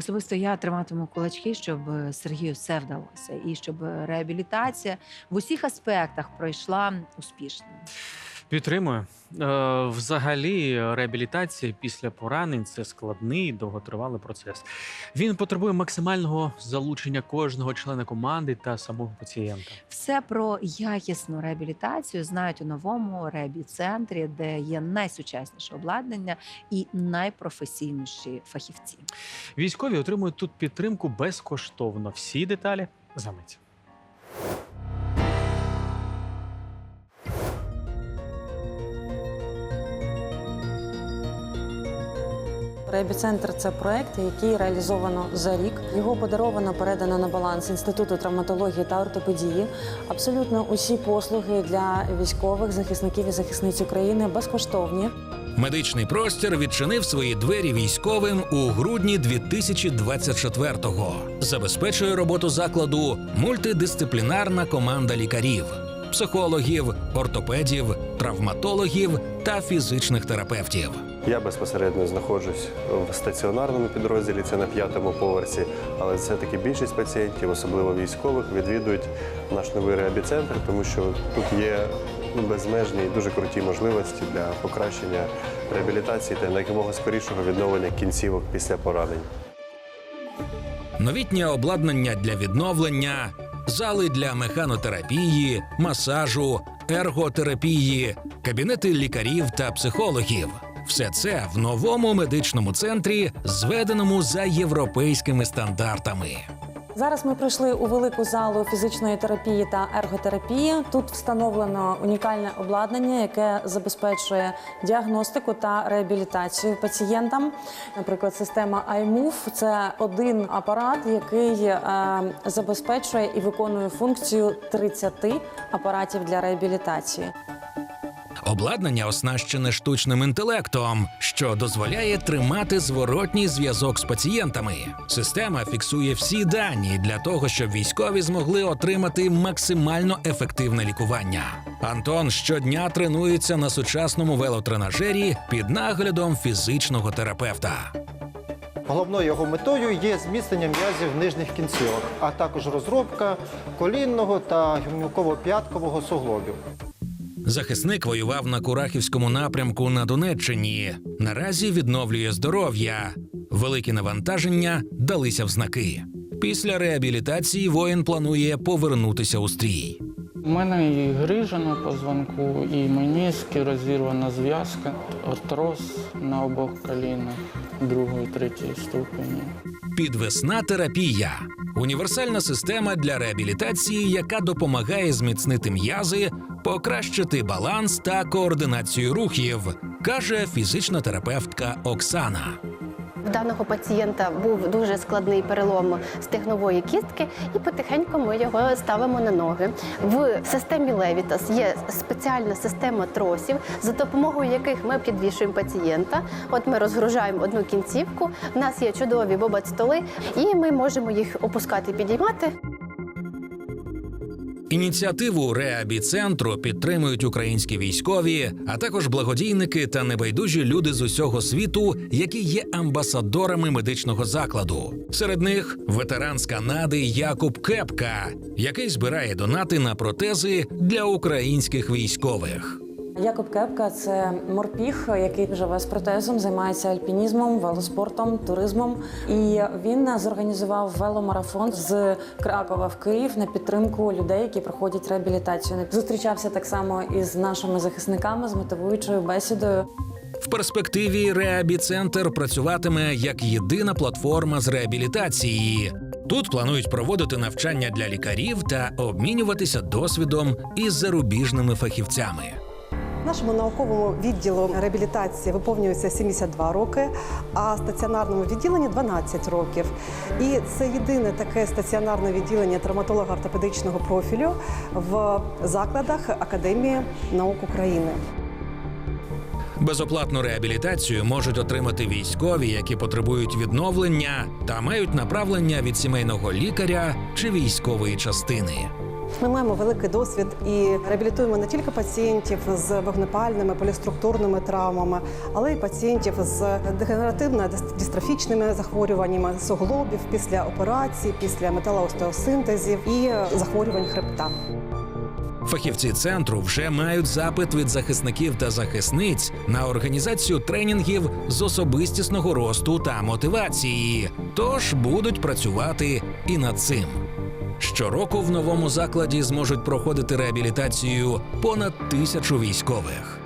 Особисто я триматиму кулачки, щоб Сергію все вдалося, і щоб реабілітація в усіх аспектах пройшла успішно. Підтримую. Е, взагалі, реабілітація після поранень це складний довготривалий процес. Він потребує максимального залучення кожного члена команди та самого пацієнта. Все про якісну реабілітацію знають у новому реабі-центрі, де є найсучасніше обладнання і найпрофесійніші фахівці. Військові отримують тут підтримку безкоштовно. Всі деталі за мить. Реабіцентр це проект, який реалізовано за рік. Його подаровано передано на баланс інституту травматології та ортопедії. Абсолютно усі послуги для військових захисників і захисниць України безкоштовні. Медичний простір відчинив свої двері військовим у грудні 2024-го. Забезпечує роботу закладу мультидисциплінарна команда лікарів, психологів, ортопедів, травматологів та фізичних терапевтів. Я безпосередньо знаходжусь в стаціонарному підрозділі, це на п'ятому поверсі, але все-таки більшість пацієнтів, особливо військових, відвідують наш новий реабіцентр, тому що тут є безмежні і дуже круті можливості для покращення реабілітації та якомога скорішого відновлення кінцівок після поранень. Новітнє обладнання для відновлення, зали для механотерапії, масажу, ерготерапії, кабінети лікарів та психологів. Все це в новому медичному центрі, зведеному за європейськими стандартами. Зараз ми прийшли у велику залу фізичної терапії та ерготерапії. Тут встановлено унікальне обладнання, яке забезпечує діагностику та реабілітацію пацієнтам. Наприклад, система iMove – це один апарат, який е, забезпечує і виконує функцію 30 апаратів для реабілітації. Обладнання оснащене штучним інтелектом, що дозволяє тримати зворотній зв'язок з пацієнтами. Система фіксує всі дані для того, щоб військові змогли отримати максимально ефективне лікування. Антон щодня тренується на сучасному велотренажері під наглядом фізичного терапевта. Головною його метою є зміцнення м'язів нижніх кінцівок, а також розробка колінного та гімнюково-п'яткового суглобів. Захисник воював на Курахівському напрямку на Донеччині. Наразі відновлює здоров'я. Великі навантаження далися в знаки. Після реабілітації воїн планує повернутися у стрій. У мене і грижа на позвонку, і меніски, розірвана зв'язка, артроз на обох колінах другої, третьої ступені. Підвесна терапія універсальна система для реабілітації, яка допомагає зміцнити м'язи, покращити баланс та координацію рухів, каже фізична терапевтка Оксана. В даного пацієнта був дуже складний перелом стегнової кістки, і потихеньку ми його ставимо на ноги. В системі Левітас є спеціальна система тросів, за допомогою яких ми підвішуємо пацієнта. От ми розгружаємо одну кінцівку. У нас є чудові бобат-столи, і ми можемо їх опускати, підіймати. Ініціативу реабі-центру підтримують українські військові, а також благодійники та небайдужі люди з усього світу, які є амбасадорами медичного закладу. Серед них ветеран з Канади Якуб Кепка, який збирає донати на протези для українських військових. Якоб Кепка це морпіг, який живе з протезом, займається альпінізмом, велоспортом, туризмом. І він зорганізував веломарафон з Кракова в Київ на підтримку людей, які проходять реабілітацію. Зустрічався так само із нашими захисниками з мотивуючою бесідою. В перспективі реабі-центр працюватиме як єдина платформа з реабілітації. Тут планують проводити навчання для лікарів та обмінюватися досвідом із зарубіжними фахівцями. Нашому науковому відділу реабілітації виповнюється 72 роки, а стаціонарному відділенні 12 років. І це єдине таке стаціонарне відділення травматолога ортопедичного профілю в закладах Академії наук України. Безоплатну реабілітацію можуть отримати військові, які потребують відновлення та мають направлення від сімейного лікаря чи військової частини. Ми маємо великий досвід і реабілітуємо не тільки пацієнтів з вогнепальними поліструктурними травмами, але й пацієнтів з дегенеративно-дистрофічними захворюваннями суглобів після операцій, після металоостеосинтезів і захворювань хребта. Фахівці центру вже мають запит від захисників та захисниць на організацію тренінгів з особистісного росту та мотивації, тож будуть працювати і над цим. Щороку в новому закладі зможуть проходити реабілітацію понад тисячу військових.